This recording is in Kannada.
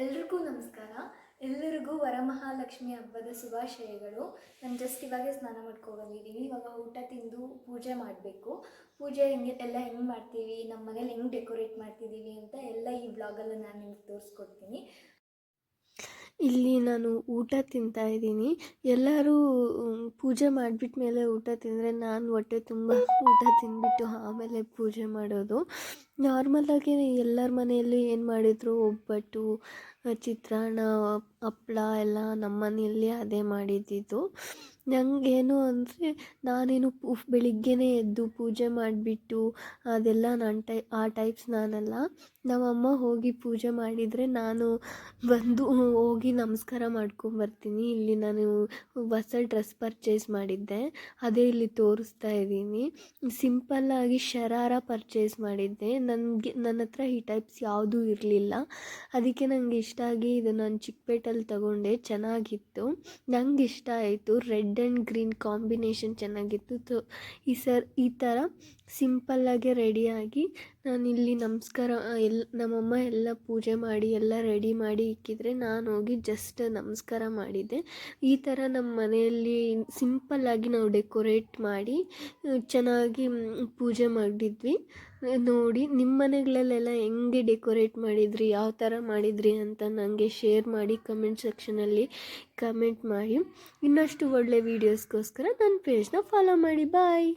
ಎಲ್ರಿಗೂ ನಮಸ್ಕಾರ. ಎಲ್ಲರಿಗೂ ವರಮಹಾಲಕ್ಷ್ಮಿ ಹಬ್ಬದ ಶುಭಾಶಯಗಳು. ನಾನು ಜಸ್ಟ್ ಇವಾಗೆ ಸ್ನಾನ ಮಾಡ್ಕೊ ಬಂದಿದ್ದೀನಿ. ಇವಾಗ ಊಟ ತಿಂದು ಪೂಜೆ ಮಾಡಬೇಕು. ಪೂಜೆ ಹೆಂಗೆ, ಎಲ್ಲ ಹೆಂಗೆ ಮಾಡ್ತೀವಿ ನಮ್ಮ ಮನೇಲಿ ಹೆಂಗೆ ಡೆಕೋರೇಟ್ ಮಾಡ್ತಿದ್ದೀವಿ ಅಂತ ಎಲ್ಲ ಈ ಬ್ಲಾಗಲ್ಲಿ ನಾನು ನಿಮ್ಗೆ ತೋರಿಸ್ಕೊಡ್ತೀನಿ. ಇಲ್ಲಿ ನಾನು ಊಟ ತಿಂತಾ ಇದ್ದೀನಿ. ಎಲ್ಲರೂ ಪೂಜೆ ಮಾಡಿಬಿಟ್ಟ ಮೇಲೆ ಊಟ ತಿಂದರೆ ನಾನು ಹೊಟ್ಟೆ ತುಂಬ ಊಟ ತಿಂದ್ಬಿಟ್ಟು ಆಮೇಲೆ ಪೂಜೆ ಮಾಡೋದು. ನಾರ್ಮಲಾಗಿ ಎಲ್ಲರ ಮನೆಯಲ್ಲಿ ಏನು ಮಾಡಿದ್ರು, ಒಬ್ಬಟ್ಟು, ಚಿತ್ರಾನ್ನ, ಹಪ್ಳ ಎಲ್ಲ ನಮ್ಮ ಮನೆಯಲ್ಲಿ ಅದೇ ಮಾಡಿದ್ದಿದ್ದು. ನನಗೇನು ಅಂದರೆ ನಾನೇನು ಬೆಳಿಗ್ಗೆನೇ ಎದ್ದು ಪೂಜೆ ಮಾಡಿಬಿಟ್ಟು ಅದೆಲ್ಲ ನಾನು ಟೈ, ಆ ಟೈಪ್ಸ್ ನಾನಲ್ಲ. ನಮ್ಮಮ್ಮ ಹೋಗಿ ಪೂಜೆ ಮಾಡಿದರೆ ನಾನು ಬಂದು ಹೋಗಿ ನಮಸ್ಕಾರ ಮಾಡ್ಕೊಂಬರ್ತೀನಿ ಇಲ್ಲಿ ನಾನು ಹೊಸ ಡ್ರೆಸ್ ಪರ್ಚೇಸ್ ಮಾಡಿದ್ದೆ. ಅದೇ ಇಲ್ಲಿ ತೋರಿಸ್ತಾ ಇದ್ದೀನಿ. ಸಿಂಪಲ್ಲಾಗಿ ಶರಾರ ಪರ್ಚೇಸ್ ಮಾಡಿದ್ದೆ. ನನಗೆ, ನನ್ನ ಹತ್ರ ಈ ಟೈಪ್ಸ್ ಯಾವುದೂ ಇರಲಿಲ್ಲ. ಅದಕ್ಕೆ ನನಗೆ ಇಷ್ಟ ಆಗಿ ಇದು ನಾನು ಚಿಕ್ಕಪೇಟಲ್ಲಿ ತಗೊಂಡೆ, ಚೆನ್ನಾಗಿತ್ತು. ನಂಗೆ ಇಷ್ಟ ಆಯಿತು. ರೆಡ್ ಆ್ಯಂಡ್ ಗ್ರೀನ್ ಕಾಂಬಿನೇಷನ್ ಚೆನ್ನಾಗಿತ್ತು. ಈ ಸರ್, ಈ ಥರ ಸಿಂಪಲ್ಲಾಗೆ ರೆಡಿಯಾಗಿ ನಾನು ಇಲ್ಲಿ ನಮಸ್ಕಾರ ಎಲ್ಲ ನಮ್ಮಮ್ಮ ಎಲ್ಲ ಪೂಜೆ ಮಾಡಿ, ಎಲ್ಲ ರೆಡಿ ಮಾಡಿ ಇಕ್ಕಿದ್ರೆ ನಾನು ಹೋಗಿ ಜಸ್ಟ್ ನಮಸ್ಕಾರ ಮಾಡಿದೆ ಈ ಥರ ನಮ್ಮ ಮನೆಯಲ್ಲಿ ಸಿಂಪಲ್ಲಾಗಿ ನಾವು ಡೆಕೋರೇಟ್ ಮಾಡಿ, ಚೆನ್ನಾಗಿ ಪೂಜೆ ಮಾಡಿದ್ವಿ. ನೋಡಿ ನಿಮ್ಮ ಮನೆಗಳಲ್ಲೆಲ್ಲ ಹೆಂಗೆ ಡೆಕೋರೇಟ್ ಮಾಡಿದ್ರಿ, ಯಾವ ಥರ ಮಾಡಿದ್ರಿ ಅಂತ ನನಗೆ ಶೇರ್ ಮಾಡಿ ಕಮೆಂಟ್ ಸೆಕ್ಷನಲ್ಲಿ ಕಮೆಂಟ್ ಮಾಡಿ. ಇನ್ನಷ್ಟು ಒಳ್ಳೆ ವೀಡಿಯೋಸ್ಗೋಸ್ಕರ ನನ್ನ ಪೇಜ್ನ ಫಾಲೋ ಮಾಡಿ. ಬಾಯ್